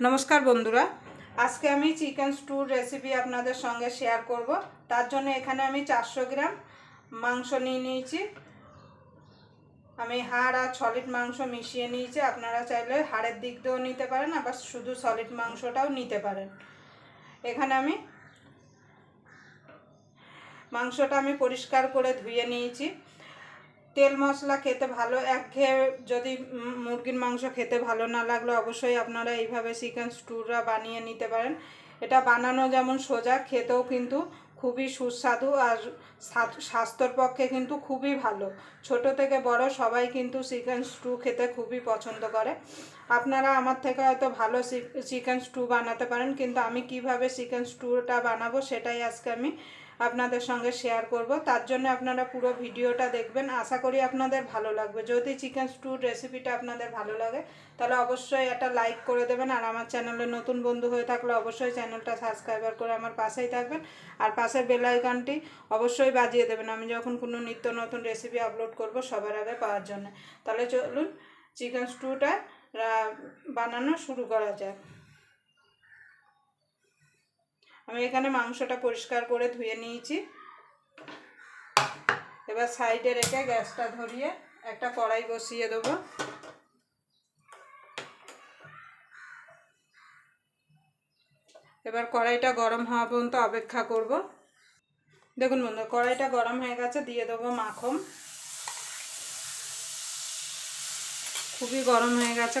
নমস্কার বন্ধুরা, আজকে আমি চিকেন স্টুর রেসিপি আপনাদের সঙ্গে শেয়ার করব। তার জন্য এখানে আমি চারশো গ্রাম মাংস নিয়ে নিয়েছি। আমি হাড় আর সলিড মাংস মিশিয়ে নিয়েছি। আপনারা চাইলে হাড়ের দিক দিয়েও নিতে পারেন, আবার শুধু সলিড মাংসটাও নিতে পারেন। এখানে আমি মাংসটা আমি পরিষ্কার করে ধুয়ে নিয়েছি। তেল মশলা খেতে ভালো, একঘেয়ে যদি মুরগির মাংস খেতে ভালো না লাগলে, অবশ্যই আপনারা এইভাবে চিকেন স্টুরা বানিয়ে নিতে পারেন। এটা বানানো যেমন সোজা, খেতেও কিন্তু খুবই সুস্বাদু আর স্বাস্থ্যর পক্ষে কিন্তু খুবই ভালো। ছোট থেকে বড় সবাই কিন্তু চিকেন স্টু খেতে খুবই পছন্দ করে। আপনারা আমার থেকে হয়তো ভালো চিকেন স্টু বানাতে পারেন, কিন্তু আমি কীভাবে চিকেন স্টুটা বানাবো সেটাই আজকে আমি আপনাদের সঙ্গে শেয়ার করব। তার জন্য আপনারা পুরো ভিডিওটা দেখবেন। আশা করি আপনাদের ভালো লাগবে। যদি চিকেন স্টুর রেসিপিটা আপনাদের ভালো লাগে, তাহলে অবশ্যই একটা লাইক করে দেবেন। আর আমার চ্যানেলে নতুন বন্ধু হয়ে থাকলে অবশ্যই চ্যানেলটা সাবস্ক্রাইবার করে আমার পাশেই থাকবেন। আর পাশের বেল আইকনটি অবশ্যই বাজিয়ে দেবেন। আমি যখন কোনো নিত্য নতুন রেসিপি আপলোড করব সবার আগে পাওয়ার জন্য। তাহলে চলুন চিকেন স্টুটা বানানো শুরু করা যাক। আমি এখানে মাংসটা পরিষ্কার করে ধুয়ে নিয়েছি। এবার সাইডে রেখে গ্যাসটা ধরিয়ে একটা কড়াই বসিয়ে দেবো। এবার কড়াইটা গরম হওয়া পর্যন্ত অপেক্ষা করব। দেখুন বন্ধু, কড়াইটা গরম হয়ে গেছে, দিয়ে দেবো মাখন। খুবই গরম হয়ে গেছে।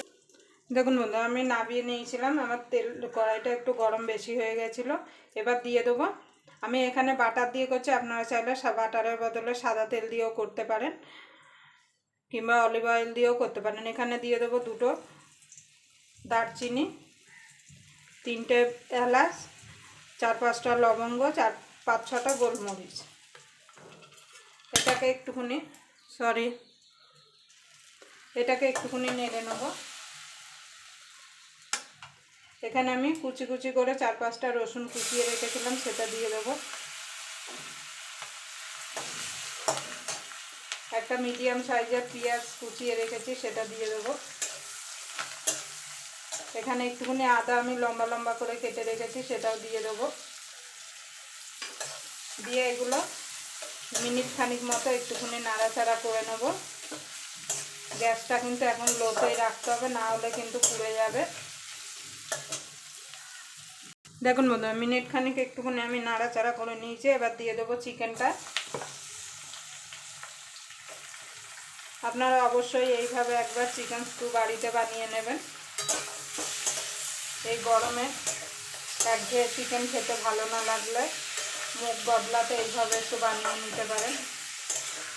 দেখুন বন্ধু আমি নাবিয়ে নিয়েছিলাম, আমার তেল কড়াইটা একটু গরম বেশি হয়ে গেছিল, এবার দিয়ে দেবো। আমি এখানে বাটার দিয়ে করছি, আপনারা চাইলে বাটারের বদলে সাদা তেল দিয়েও করতে পারেন, কিংবা অলিভ অয়েল দিয়েও করতে পারেন। এখানে দিয়ে দেবো দুটো দারচিনি, তিনটে এলাচ, চার পাঁচটা লবঙ্গ, চার, পাঁচ ছটা গোলমরিচ। এটাকে একটুখানি সরি এটাকে একটুখানি নেড়ে নেব। এখানে আমি কুচি কুচি করে চার পাঁচটা রসুন কুচিয়ে রেখেছিলাম, সেটা দিয়ে দেবো। একটা মিডিয়াম সাইজের পেঁয়াজ কুচিয়ে রেখেছি, সেটা দিয়ে দেবো। এখানে একটুখানি আদা আমি লম্বা লম্বা করে কেটে রেখেছি, সেটাও দিয়ে দেবো। দিয়ে এগুলো মিনিট খানিক মতো একটুখানি নাড়াচাড়া করে নেব। গ্যাসটা কিন্তু এখন লোতেই রাখতে হবে, না হলে কিন্তু পুড়ে যাবে। দেখুন বন্ধু মিনিট খানিক একটুখানি আমি নাড়াচাড়া করে নিয়েছি, এবার দিয়ে দেবো চিকেনটা। আপনারা অবশ্যই এইভাবে একবার চিকেন স্টু বাড়িতে বানিয়ে নেবেন। এই গরমে একঘেয়ে চিকেন খেতে ভালো না লাগলে মুখ বদলাতে এইভাবে একটু বানিয়ে নিতে পারেন।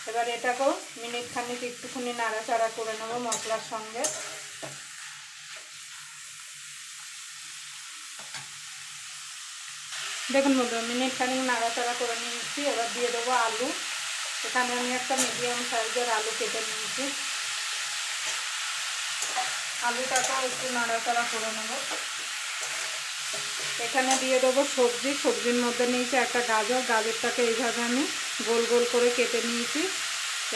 এবার এটাকেও মিনিট খানিক একটুখানি নাড়াচাড়া করে নেব মশলার সঙ্গে। দেখুন বন্ধু মিনিট খানিক নাড়াচাড়া করে নিয়েছি, এবার দিয়ে দেবো আলু। এখানে আমি একটা মিডিয়াম সাইজের আলু কেটে নিয়েছি। আলুটাকেও একটু নাড়াচাড়া করে নেব। এখানে দিয়ে দেবো সবজি, সবজির মধ্যে নিয়েছি একটা গাজর। গাজরটাকে এইভাবে আমি গোল গোল করে কেটে নিয়েছি।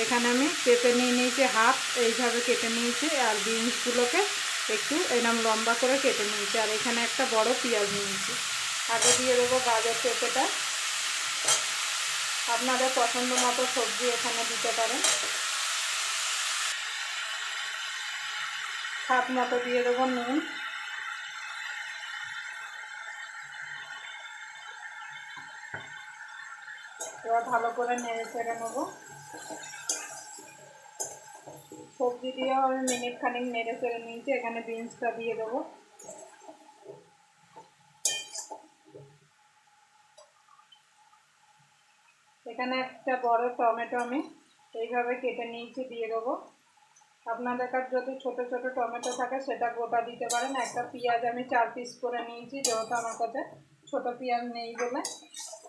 এখানে আমি পেঁপে নিয়ে নিয়েছি হাফ, এইভাবে কেটে নিয়েছি, আর বিনসগুলোকে একটু এরম লম্বা করে কেটে নিয়েছি। আর এখানে একটা বড় পেঁয়াজ নিয়েছি। আগে দিয়ে দেবো গাজর পেঁপেটা। আপনাদের পছন্দ মতো সবজি এখানে দিতে পারেন। হাত মতো দিয়ে দেবো নুন। এবার ভালো করে নেড়ে চেড়ে নেব। সবজি দিয়েও আমি মিনিট খানিক নেড়ে চেড়ে নিয়েছি, এখানে বিনসটা দিয়ে দেবো। এখানে একটা বড় টমেটো আমি এইভাবে কেটে নিয়েছি, দিয়ে দেবো। আপনাদের কাছে যদি ছোট ছোট টমেটো থাকে সেটা গোটা দিতে পারেন। একটা পেঁয়াজ আমি চার পিস করে নিয়েছি, যেহেতু আমার কাছে ছোট পেঁয়াজ নেই বলে।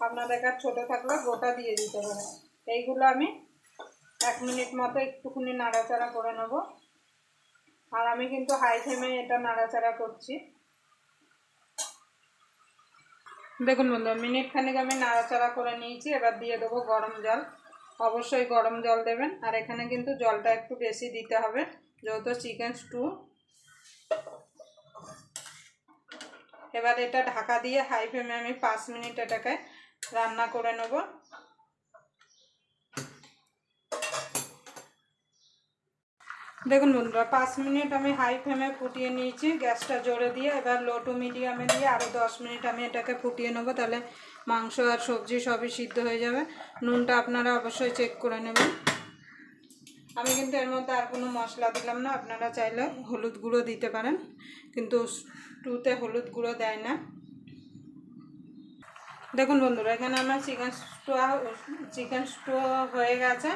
আপনাদের কাছে ছোটো থাকলে গোটা দিয়ে দিতে পারেন। এইগুলো আমি এক মিনিট মতো একটুখানি নাড়াচাড়া করে নেব। আর আমি কিন্তু হাই ফ্লেমে এটা নাড়াচাড়া করছি। দেখুন বন্ধু, মিনিট খানিক আমি নাড়াচাড়া করে নিয়েছি, এবার দিয়ে দেবো গরম জল। অবশ্যই গরম জল দেবেন, আর এখানে কিন্তু জলটা একটু বেশি দিতে হবে, যেহেতু চিকেন স্টু। এবার এটা ঢাকা দিয়ে হাই ফ্লেমে আমি পাঁচ মিনিট এটাকে রান্না করে নেব। দেখুন বন্ধুরা, পাঁচ মিনিট আমি হাই ফ্লেমে ফুটিয়ে নিয়েছি, গ্যাসটা জোরে দিয়ে, এবার লো টু মিডিয়ামে দিয়ে আরও দশ মিনিট আমি এটাকে ফুটিয়ে নেব, তাহলে মাংস আর সবজি সবই সিদ্ধ হয়ে যাবে। নুনটা আপনারা অবশ্যই চেক করে নেবেন। আমি কিন্তু এর মধ্যে আর কোনো মশলা দিলাম না, আপনারা চাইলে হলুদ গুঁড়ো দিতে পারেন, কিন্তু স্টুতে হলুদ গুঁড়ো দেয় না। দেখুন বন্ধুরা, এখানে আমার চিকেন স্টু চিকেন স্টু হয়ে গেছে।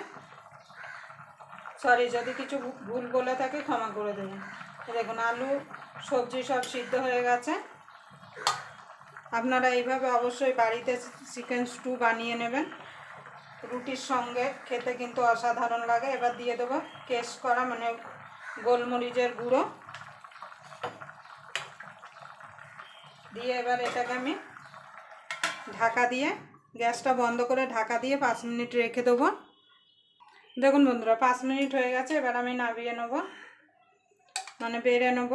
সরি, যদি কিছু ভুল বলে থাকে ক্ষমা করে দেবেন। দেখুন, আলু, সবজি সব সিদ্ধ হয়ে গেছে। আপনারা এইভাবে অবশ্যই বাড়িতে চিকেন স্টু বানিয়ে নেবেন। রুটির সঙ্গে খেতে কিন্তু অসাধারণ লাগে। এবার দিয়ে দেবো কেশ করা মানে গোলমরিচের গুঁড়ো। দিয়ে এবার এটাকে আমি ঢাকা দিয়ে, গ্যাসটা বন্ধ করে ঢাকা দিয়ে পাঁচ মিনিট রেখে দেবো। দেখুন বন্ধুরা, পাঁচ মিনিট হয়ে গেছে, এবার আমি নামিয়ে নেব মানে বেড়ে নেব।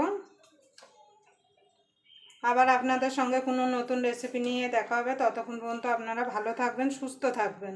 আবার আপনাদের সঙ্গে কোনো নতুন রেসিপি নিয়ে দেখা হবে, ততক্ষণ পর্যন্ত আপনারা ভালো থাকবেন, সুস্থ থাকবেন।